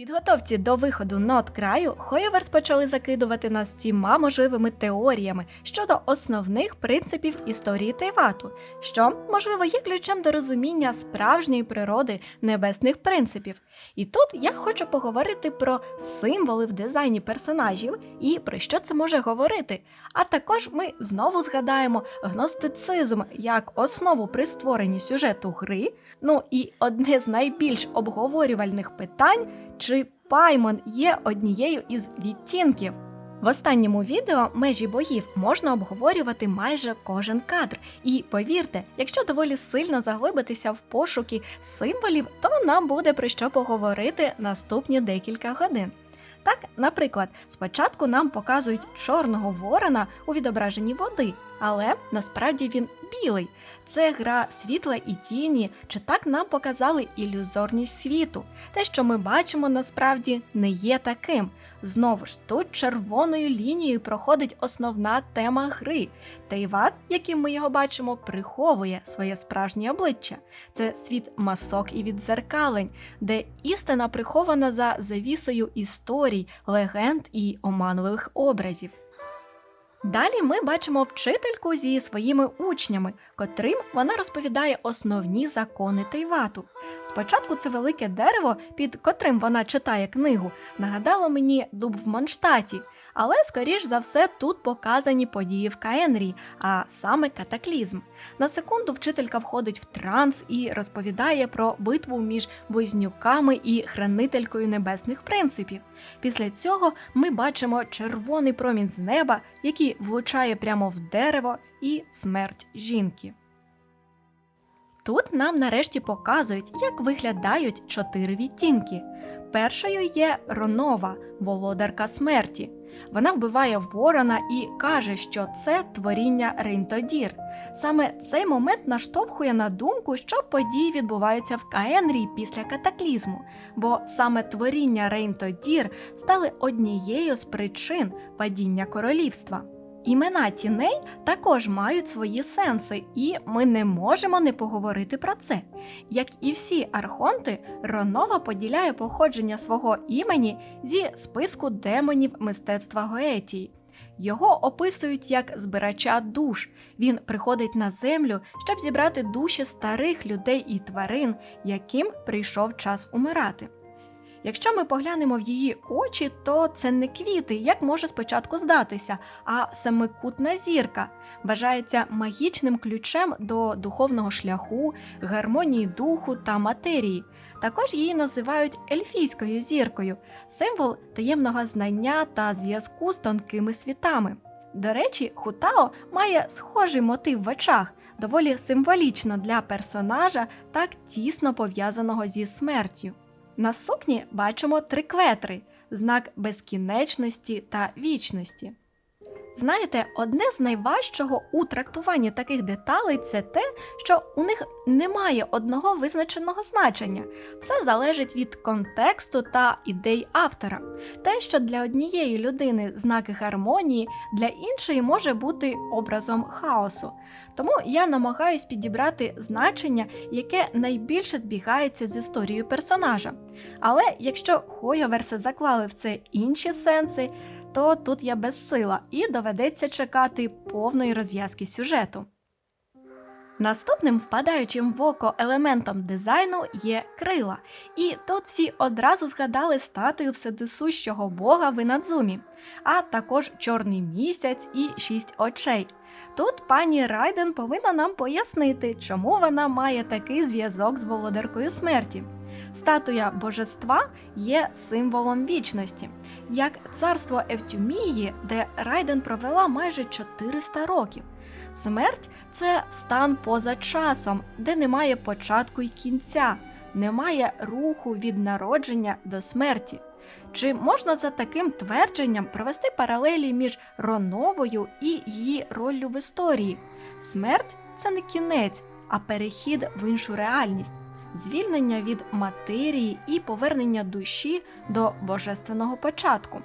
підготовці до виходу нот краю Хойверс почали закидувати нас всіма можливими теоріями щодо основних принципів історії Тейвату, що, можливо, є ключем до розуміння справжньої природи небесних принципів. І тут я хочу поговорити про символи в дизайні персонажів і про що це може говорити. А також ми знову згадаємо гностицизм як основу при створенні сюжету гри. Ну і одне з найбільш обговорювальних питань чи Паймон є однією із відтінків. В останньому відео межі богів можна обговорювати майже кожен кадр. І повірте, якщо доволі сильно заглибитися в пошуки символів, то нам буде про що поговорити наступні декілька годин. Так, наприклад, спочатку нам показують чорного ворона у відображенні води, але насправді він білий. Це гра світла і тіні, чи так нам показали ілюзорність світу. Те, що ми бачимо, насправді не є таким. Знову ж тут червоною лінією проходить основна тема гри. Тейват, яким ми його бачимо, приховує своє справжнє обличчя. Це світ масок і відзеркалень, де істина прихована за завісою історій, легенд і оманливих образів. Далі ми бачимо вчительку зі своїми учнями, котрим вона розповідає основні закони Тейвату. Спочатку це велике дерево, під котрим вона читає книгу, нагадало мені дуб в Монштаті, але, скоріш за все, тут показані події в Каенрі, а саме катаклізм. На секунду вчителька входить в транс і розповідає про битву між близнюками і хранителькою небесних принципів. Після цього ми бачимо червоний промінь з неба, який влучає прямо в дерево і смерть жінки. Тут нам нарешті показують, як виглядають чотири відтінки. Першою є Ронова, володарка смерті. Вона вбиває ворона і каже, що це творіння Рейнтодір. Саме цей момент наштовхує на думку, що події відбуваються в Каенрі після катаклізму, бо саме творіння Рейнтодір стали однією з причин падіння королівства. Імена тіней також мають свої сенси, і ми не можемо не поговорити про це. Як і всі архонти, Ронова поділяє походження свого імені зі списку демонів мистецтва Гоетії. Його описують як збирача душ. Він приходить на землю, щоб зібрати душі старих людей і тварин, яким прийшов час умирати. Якщо ми поглянемо в її очі, то це не квіти, як може спочатку здатися, а семикутна зірка вважається магічним ключем до духовного шляху, гармонії духу та матерії. Також її називають ельфійською зіркою, символ таємного знання та зв'язку з тонкими світами. До речі, Хутао має схожий мотив в очах, доволі символічно для персонажа, так тісно пов'язаного зі смертю. На сукні бачимо трикветри знак безкінечності та вічності. Знаєте, одне з найважчого у трактуванні таких деталей це те, що у них немає одного визначеного значення. Все залежить від контексту та ідей автора. Те, що для однієї людини знак гармонії, для іншої може бути образом хаосу. Тому я намагаюсь підібрати значення, яке найбільше збігається з історією персонажа. Але якщо Хойоверси заклали в це інші сенси, то тут я безсила і доведеться чекати повної розв'язки сюжету. Наступним впадаючим в око елементом дизайну є крила, і тут всі одразу згадали статую вседисущого бога Винадзумі, а також чорний місяць і шість очей. Тут пані Райден повинна нам пояснити, чому вона має такий зв'язок з володаркою смерті. Статуя божества є символом вічності, як царство Евтюмії, де Райден провела майже 400 років. Смерть це стан поза часом, де немає початку й кінця, немає руху від народження до смерті. Чи можна за таким твердженням провести паралелі між Роновою і її роллю в історії? Смерть це не кінець, а перехід в іншу реальність звільнення від матерії і повернення душі до божественного початку.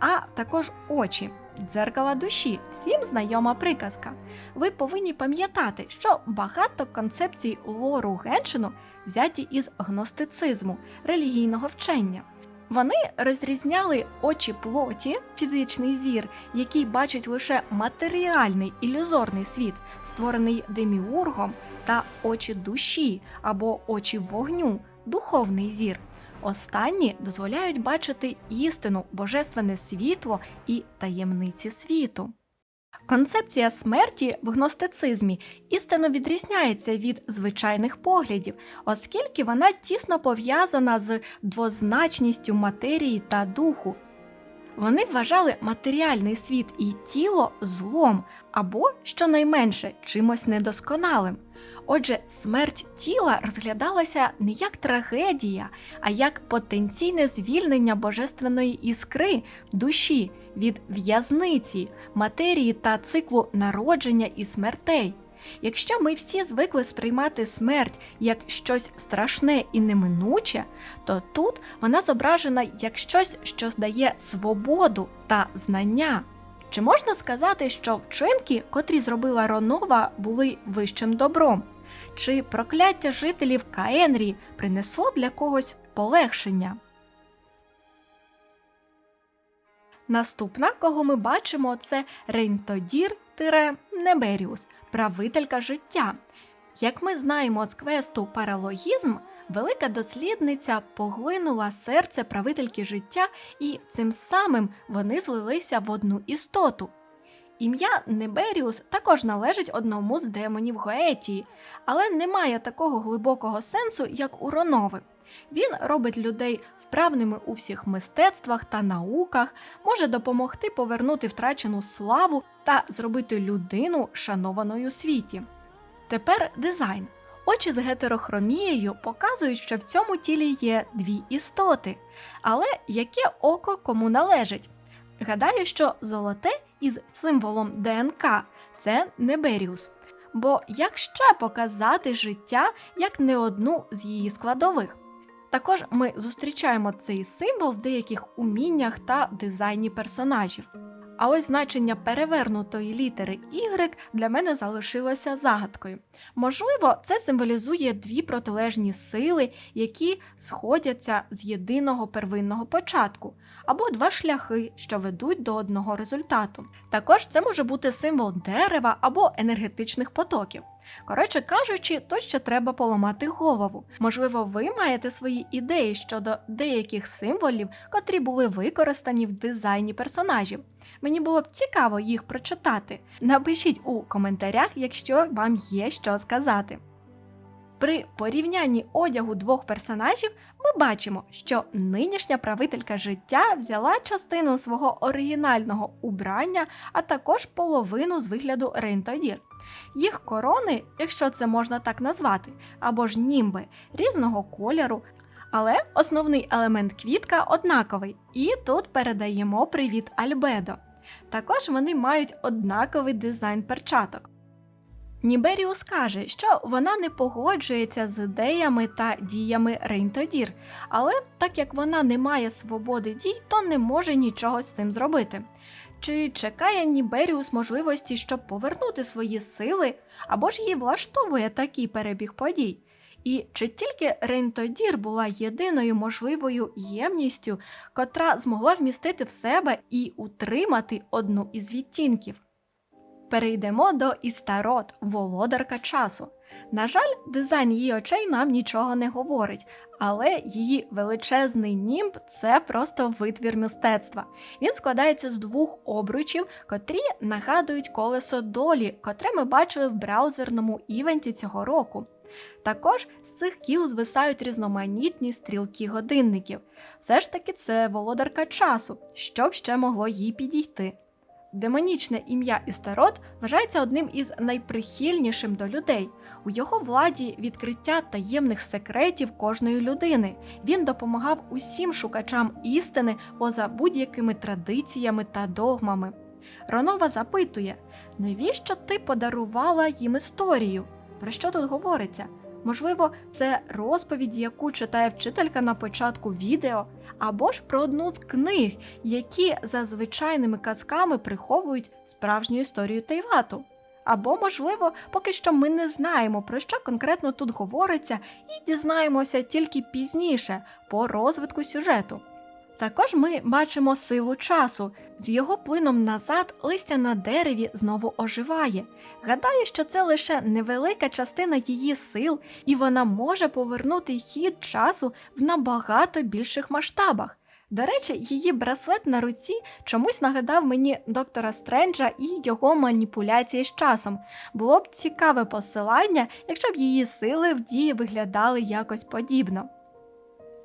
А також очі, дзеркала душі, всім знайома приказка. Ви повинні пам'ятати, що багато концепцій лору Геншину взяті із гностицизму, релігійного вчення. Вони розрізняли очі плоті, фізичний зір, який бачить лише матеріальний ілюзорний світ, створений деміургом, та очі душі або очі вогню, духовний зір. Останні дозволяють бачити істину, божественне світло і таємниці світу. Концепція смерті в гностицизмі істинно відрізняється від звичайних поглядів, оскільки вона тісно пов'язана з двозначністю матерії та духу. Вони вважали матеріальний світ і тіло злом або, щонайменше, чимось недосконалим. Отже, смерть тіла розглядалася не як трагедія, а як потенційне звільнення божественної іскри душі від в'язниці, матерії та циклу народження і смертей. Якщо ми всі звикли сприймати смерть як щось страшне і неминуче, то тут вона зображена як щось, що здає свободу та знання. Чи можна сказати, що вчинки, котрі зробила Ронова, були вищим добром? Чи прокляття жителів Каенрі принесло для когось полегшення? Наступна, кого ми бачимо, це Рейнтодір Неберіус, правителька життя. Як ми знаємо з квесту Паралогізм, велика дослідниця поглинула серце правительки життя, і цим самим вони злилися в одну істоту. Ім'я Неберіус також належить одному з демонів Гоетії, але не має такого глибокого сенсу, як у Ронови. Він робить людей вправними у всіх мистецтвах та науках, може допомогти повернути втрачену славу та зробити людину шанованою у світі. Тепер дизайн. Очі з гетерохромією показують, що в цьому тілі є дві істоти, але яке око кому належить. Гадаю, що золоте із символом ДНК це Неберіус. Бо як ще показати життя як не одну з її складових? Також ми зустрічаємо цей символ в деяких уміннях та дизайні персонажів. А ось значення перевернутої літери Y для мене залишилося загадкою. Можливо, це символізує дві протилежні сили, які сходяться з єдиного первинного початку, або два шляхи, що ведуть до одного результату. Також це може бути символ дерева або енергетичних потоків. Коротше кажучи, то ще треба поламати голову. Можливо, ви маєте свої ідеї щодо деяких символів, котрі були використані в дизайні персонажів. Мені було б цікаво їх прочитати. Напишіть у коментарях, якщо вам є що сказати. При порівнянні одягу двох персонажів ми бачимо, що нинішня правителька життя взяла частину свого оригінального убрання, а також половину з вигляду Рейнтодір. Їх корони, якщо це можна так назвати, або ж німби різного кольору. Але основний елемент квітка однаковий, і тут передаємо привіт Альбедо. Також вони мають однаковий дизайн перчаток. Ніберіус каже, що вона не погоджується з ідеями та діями Рейнтодір, але так як вона не має свободи дій, то не може нічого з цим зробити. Чи чекає Ніберіус можливості, щоб повернути свої сили, або ж її влаштовує такий перебіг подій? І чи тільки Рейнтодір була єдиною можливою ємністю, котра змогла вмістити в себе і утримати одну із відтінків? Перейдемо до Істарот, володарка часу. На жаль, дизайн її очей нам нічого не говорить, але її величезний німб це просто витвір мистецтва. Він складається з двох обручів, котрі нагадують колесо долі, котре ми бачили в браузерному івенті цього року. Також з цих кіл звисають різноманітні стрілки годинників. Все ж таки, це володарка часу, що б ще могло їй підійти. Демонічне ім'я Істерот вважається одним із найприхильнішим до людей. У його владі відкриття таємних секретів кожної людини. Він допомагав усім шукачам істини поза будь-якими традиціями та догмами. Ронова запитує, навіщо ти подарувала їм історію? Про що тут говориться? Можливо, це розповідь, яку читає вчителька на початку відео, або ж про одну з книг, які за звичайними казками приховують справжню історію Тайвату. Або, можливо, поки що ми не знаємо, про що конкретно тут говориться, і дізнаємося тільки пізніше по розвитку сюжету. Також ми бачимо силу часу. З його плином назад листя на дереві знову оживає. Гадаю, що це лише невелика частина її сил, і вона може повернути хід часу в набагато більших масштабах. До речі, її браслет на руці чомусь нагадав мені доктора Стренджа і його маніпуляції з часом. Було б цікаве посилання, якщо б її сили в дії виглядали якось подібно.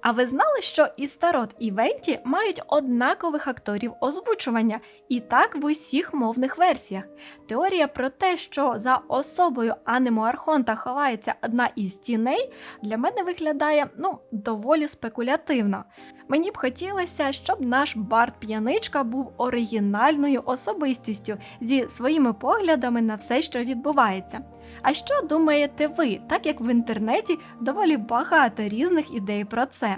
А ви знали, що і Старот, і Венті мають однакових акторів озвучування, і так в усіх мовних версіях. Теорія про те, що за особою Анемо Архонта ховається одна із тіней, для мене виглядає ну доволі спекулятивно. Мені б хотілося, щоб наш Барт п'яничка був оригінальною особистістю зі своїми поглядами на все, що відбувається. А що думаєте ви, так як в інтернеті доволі багато різних ідей про це?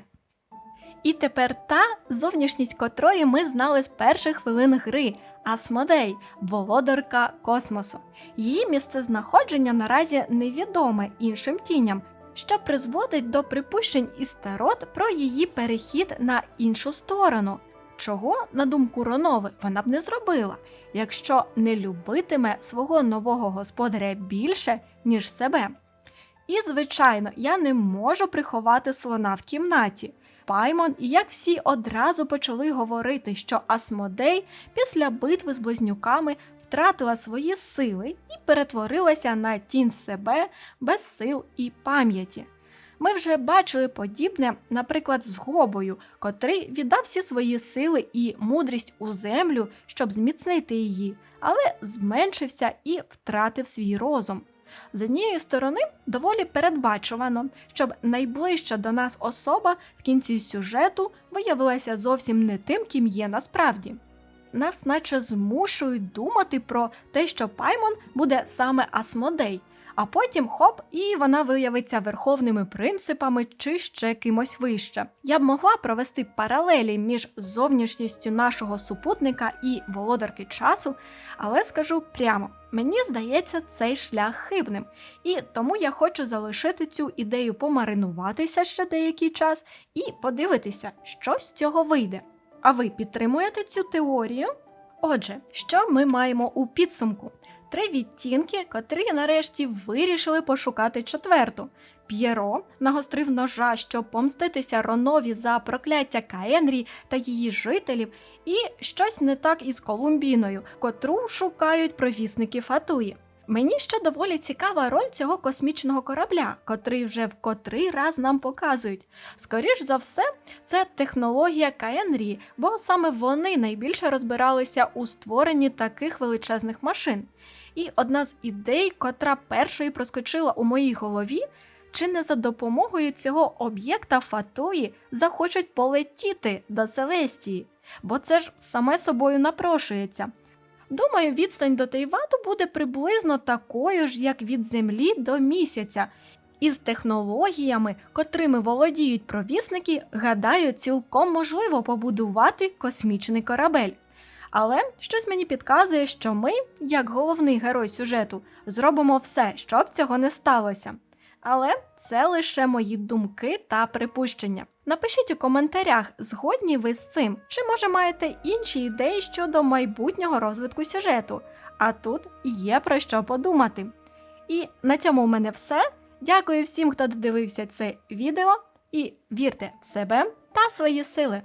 І тепер та зовнішність котрої ми знали з перших хвилин гри Асмодей, володарка космосу. Її місцезнаходження наразі невідоме іншим тіням, що призводить до припущень і старот про її перехід на іншу сторону. Чого, на думку Ронови, вона б не зробила, якщо не любитиме свого нового господаря більше, ніж себе. І, звичайно, я не можу приховати слона в кімнаті. Паймон і як всі одразу почали говорити, що Асмодей після битви з близнюками втратила свої сили і перетворилася на тінь себе без сил і пам'яті. Ми вже бачили подібне, наприклад, з Гобою, котрий віддав всі свої сили і мудрість у землю, щоб зміцнити її, але зменшився і втратив свій розум. З однієї сторони, доволі передбачувано, щоб найближча до нас особа в кінці сюжету виявилася зовсім не тим, ким є насправді. Нас наче змушують думати про те, що Паймон буде саме Асмодей, а потім хоп, і вона виявиться верховними принципами чи ще кимось вище. Я б могла провести паралелі між зовнішністю нашого супутника і володарки часу, але скажу прямо. Мені здається цей шлях хибним, і тому я хочу залишити цю ідею помаринуватися ще деякий час і подивитися, що з цього вийде. А ви підтримуєте цю теорію? Отже, що ми маємо у підсумку? Три відтінки, котрі нарешті вирішили пошукати четверту. П'єро нагострив ножа, щоб помститися Ронові за прокляття Каенрі та її жителів, і щось не так із Колумбіною, котру шукають провісники Фатуї. Мені ще доволі цікава роль цього космічного корабля, котрий вже в котрий раз нам показують. Скоріш за все, це технологія КНРІ, бо саме вони найбільше розбиралися у створенні таких величезних машин. І одна з ідей, котра першою проскочила у моїй голові, чи не за допомогою цього об'єкта Фатуї захочуть полетіти до Селестії, бо це ж саме собою напрошується. Думаю, відстань до Тейвату буде приблизно такою ж, як від Землі до місяця. І з технологіями, котрими володіють провісники, гадаю, цілком можливо побудувати космічний корабель. Але щось мені підказує, що ми, як головний герой сюжету, зробимо все, щоб цього не сталося. Але це лише мої думки та припущення. Напишіть у коментарях, згодні ви з цим, чи може маєте інші ідеї щодо майбутнього розвитку сюжету. А тут є про що подумати. І на цьому у мене все. Дякую всім, хто додивився це відео, і вірте в себе та свої сили.